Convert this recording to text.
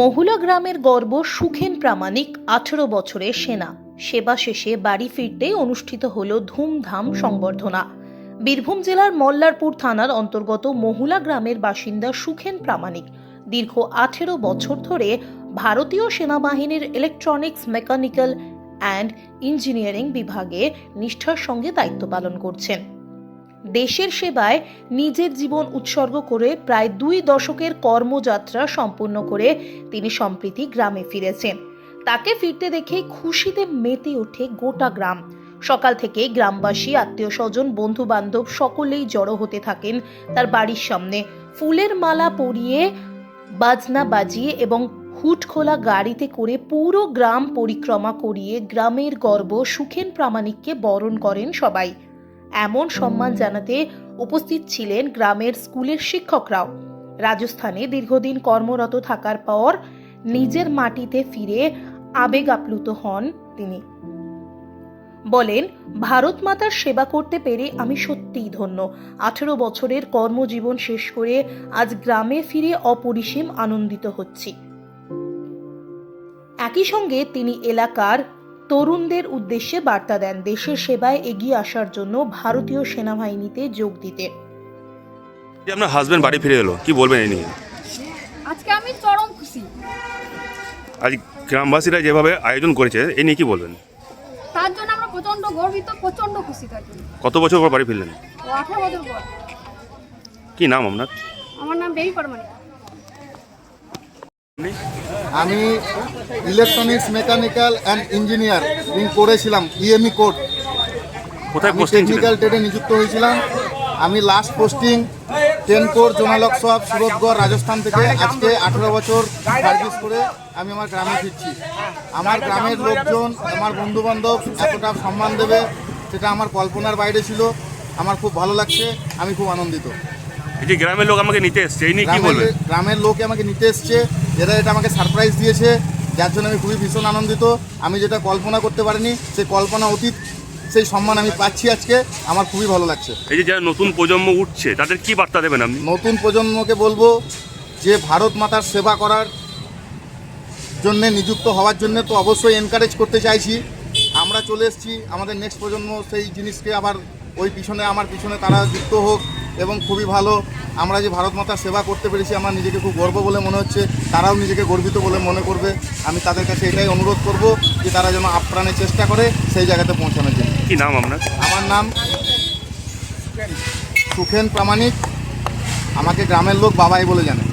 মহুলা গ্রামের গর্ব সুখেন প্রামাণিক আঠেরো বছরের সেনা। সেবা শেষে বাড়ি ফিরতেই অনুষ্ঠিত হল ধুমধাম সংবর্ধনা। বীরভূম জেলার মল্লারপুর থানার অন্তর্গত মহুলা গ্রামের বাসিন্দা সুখেন প্রামাণিক দীর্ঘ আঠেরো বছর ধরে ভারতীয় সেনাবাহিনীর ইলেকট্রনিক্স মেকানিক্যাল অ্যান্ড ইঞ্জিনিয়ারিং বিভাগে নিষ্ঠার সঙ্গে দায়িত্ব পালন করছেন। দেশের সেবায় নিজের জীবন উৎসর্গ করে প্রায় দুই দশকের কর্মযাত্রা সম্পূর্ণ করে তিনি সম্প্রীতি গ্রামে ফিরেছেন। তাকে ফিরতে দেখে খুশিতে মেতে ওঠে গোটা গ্রাম। সকাল থেকে গ্রামবাসী, আত্মীয় স্বজন বন্ধু বান্ধব সকলেই জড়ো হতে থাকেন তার বাড়ির সামনে। ফুলের মালা পরিয়ে বাজনা বাজিয়ে এবং হুট খোলা গাড়িতে করে পুরো গ্রাম পরিক্রমা করিয়ে গ্রামের গর্ব সুখেন প্রামাণিককে বরণ করেন সবাই। এমন সম্মান জানাতে উপস্থিত ছিলেন গ্রামের স্কুলের শিক্ষকরাও। রাজস্থানে দীর্ঘদিন কর্মরত থাকার পর নিজের মাটিতে ফিরে আবেগ আপ্লুত হন তিনি। বলেন, ভারত মাতার সেবা করতে পেরে আমি সত্যিই ধন্য। আঠেরো বছরের কর্মজীবন শেষ করে আজ গ্রামে ফিরে অপরিসীম আনন্দিত হচ্ছি। একই সঙ্গে তিনি এলাকার তরুণদের উদ্দেশ্যে বার্তা দেন দেশের সেবায় এগিয়ে আসার জন্য ভারতীয় সেনাবাহিনীতে যোগ দিতে। যে আপনার হাজবেন্ড বাড়ি ফিরে এলো কি বলবেন এই নিয়ে? আজকে আমি চরম খুশি। আজ গ্রামবাসীরা যেভাবে আয়োজন করেছে এই নিয়ে কি বলবেন? তার জন্য আমরা প্রচণ্ড গর্বিত প্রচণ্ড খুশি তার জন্য। কত বছর পর বাড়ি ফিরলেন? ও আঠারো বছর পর। কি নাম আপনার? আমার নাম বেবি পারমানি আমি ইলেকট্রনিক্স মেকানিক্যাল অ্যান্ড ইঞ্জিনিয়ার করেছিলাম ইএমই কোড কোথায় টেকনিক্যাল ট্রেডে নিযুক্ত হয়েছিলাম। আমি লাস্ট পোস্টিং টেন কোর জোনালক সব সুরতগড় রাজস্থান থেকে আজকে আঠেরো বছর সার্ভিস করে আমি আমার গ্রামে ফিরছি। আমার গ্রামের লোকজন আমার বন্ধু বান্ধব এতটা সম্মান দেবে সেটা আমার কল্পনার বাইরে ছিল। আমার খুব ভালো লাগছে আমি খুব আনন্দিত। এই যে গ্রামের লোক আমাকে নিতে এসছে এই নিয়ে কি গ্রামের বলবেন? গ্রামের লোকে আমাকে নিতে এসছে এরা এটা আমাকে সারপ্রাইজ দিয়েছে যার জন্য আমি খুবই ভীষণ আনন্দিত। আমি যেটা কল্পনা করতে পারিনি সেই কল্পনা অতীত সেই সম্মান আমি পাচ্ছি আজকে আমার খুবই ভালো লাগছে। এই যে যারা নতুন প্রজন্ম উঠছে তাদের কি বার্তা দেবেন আপনি? নতুন প্রজন্মকে বলব যে ভারত মাতার সেবা করার জন্য নিযুক্ত হওয়ার জন্য তো অবশ্যই এনকারেজ করতে চাইছি। আমরা চলে এসেছি আমাদের নেক্সট প্রজন্ম সেই জিনিসকে আবার ওই পিছনে আমার পিছনে তারা যুক্ত হোক। এবং খুবই ভালো। আমরা যে ভারত মাতার সেবা করতে পেরেছি আমার নিজেকে খুব গর্ব বলে মনে হচ্ছে। তারাও নিজেকে গর্বিত বলে মনে করবে। আমি তাদের কাছে এটাই অনুরোধ করব যে তারা যেন আপ্রাণে চেষ্টা করে সেই জায়গাতে পৌঁছানোর জন্য। কি নাম আপনার? আমার নাম সুখেন প্রামাণিক। আমাকে গ্রামের লোক বাবাই বলে জানে।